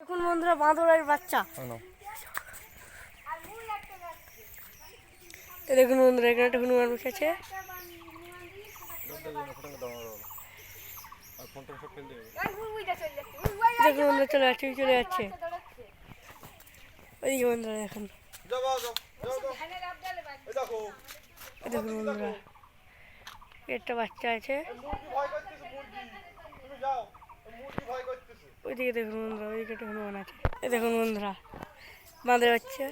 দেখুন বন্ধুরা বাঁদরের বাচ্চা। দেখুন বন্ধুরা এখানে একটা হনুমান বসেছে দেখুন বন্ধুরা চলে যাচ্ছে চলে যাচ্ছে। ওইদিকে বন্ধুরা দেখুন। দেখুন বন্ধুরা একটা বাচ্চা আছে। ওইদিকে দেখুন বন্ধুরা ওইদিকে একটা হনুমান আছে এই দেখুন বন্ধুরা বাঁধের বাচ্চা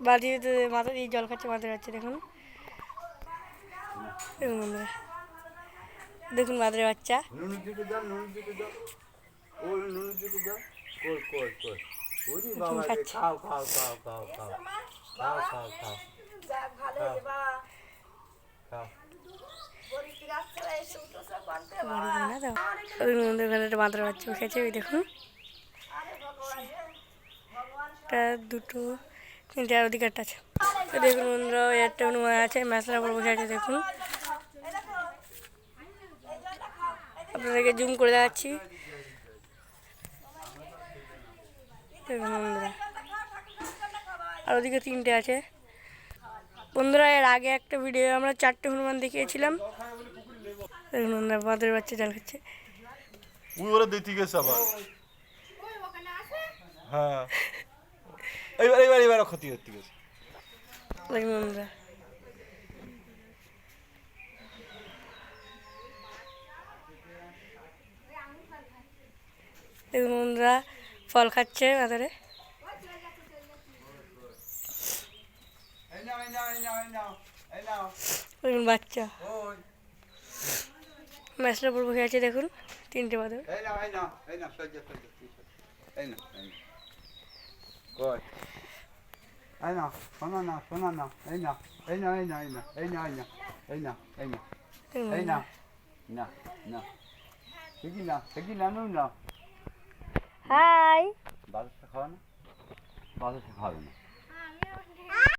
বালতিতে মাথা দিয়ে জল খাচ্ছে মাথায় যাচ্ছে দেখুন দেখুন বন্ধুরা দেখুন মাদ্রে বাচ্চা। মাদ্রে বাচ্চা। উঠেছে ওই দেখুন। একটা দুটো তিনটার অধিকারটা আছে। দেখুন বন্ধুরা একটা হনুমান আছে মেসলার উপর বসে আছে দেখুন। আপনাদেরকে জুম করে দেখাচ্ছি। বন্ধুরা আর ওদিকে তিনটে আছে। বন্ধুরা এর আগে একটা ভিডিও আমরা চারটে হনুমান দেখিয়েছিলাম। দেখুন বন্ধুরা বাঁদরের বাচ্চা জাল খাচ্ছে। ওই ওরা দিতে গেছে আবার। হ্যাঁ। এইবার এইবার এইবার ক্ষতি গেছে। দেখুন বন্ধুরা। দেখুন বন্ধুরা ফল খাচ্ছে বাজারে। বাচ্চা। মেশিনের উপর বসে আছে দেখুন, তিনটে বাদর না না না না হাই বাজারটা খাওয়া না বাজারটা খাওয়াবে না।